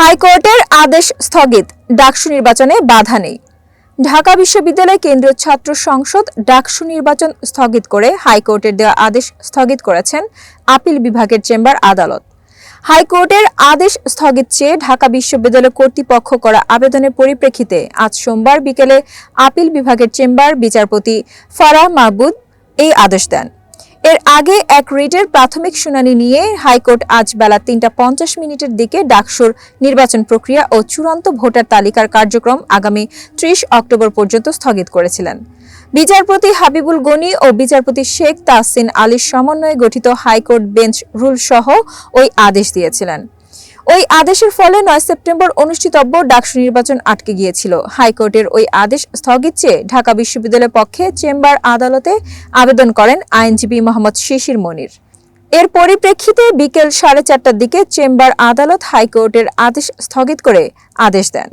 হাইকোর্টের আদেশ স্থগিত। ডাকসু নির্বাচনে বাধা নেই। ঢাকা বিশ্ববিদ্যালয় কেন্দ্রীয় ছাত্র সংসদ ডাকসু নির্বাচন স্থগিত করে হাইকোর্টের দেওয়া আদেশ স্থগিত করেছেন আপিল বিভাগের চেম্বার আদালত। হাইকোর্টের আদেশ স্থগিত চেয়ে ঢাকা বিশ্ববিদ্যালয় কর্তৃপক্ষ করা আবেদনের পরিপ্রেক্ষিতে আজ সোমবার বিকেলে আপিল বিভাগের চেম্বার বিচারপতি ফারাহ মাহবুদ এই আদেশ দেন। এর আগে এক রিটের প্রাথমিক শুনানি নিয়ে হাইকোর্ট আজ বেলা তিনটা পঞ্চাশ মিনিটের দিকে ডাকসুর নির্বাচন প্রক্রিয়া ও চূড়ান্ত ভোটার তালিকার কার্যক্রম আগামী ত্রিশ অক্টোবর পর্যন্ত স্থগিত করেছিলেন। বিচারপতি হাবিবুল গনি ও বিচারপতি শেখ তাহসিন আলীর সমন্বয়ে গঠিত হাইকোর্ট বেঞ্চ রুল সহ ওই আদেশ দিয়েছিলেন। ওই আদেশের ফলে নয় সেপ্টেম্বর অনুষ্ঠিতব্য ডাকসু নির্বাচন আটকে গিয়েছিল। হাইকোর্টের ওই আদেশ স্থগিত চেয়ে ঢাকা বিশ্ববিদ্যালয়ের পক্ষে চেম্বার আদালতে আবেদন করেন আইনজীবী মোহাম্মদ শিশির মনির। এর পরিপ্রেক্ষিতে বিকেল সাড়ে চারটার দিকে চেম্বার আদালত হাইকোর্টের আদেশ স্থগিত করে আদেশ দেন।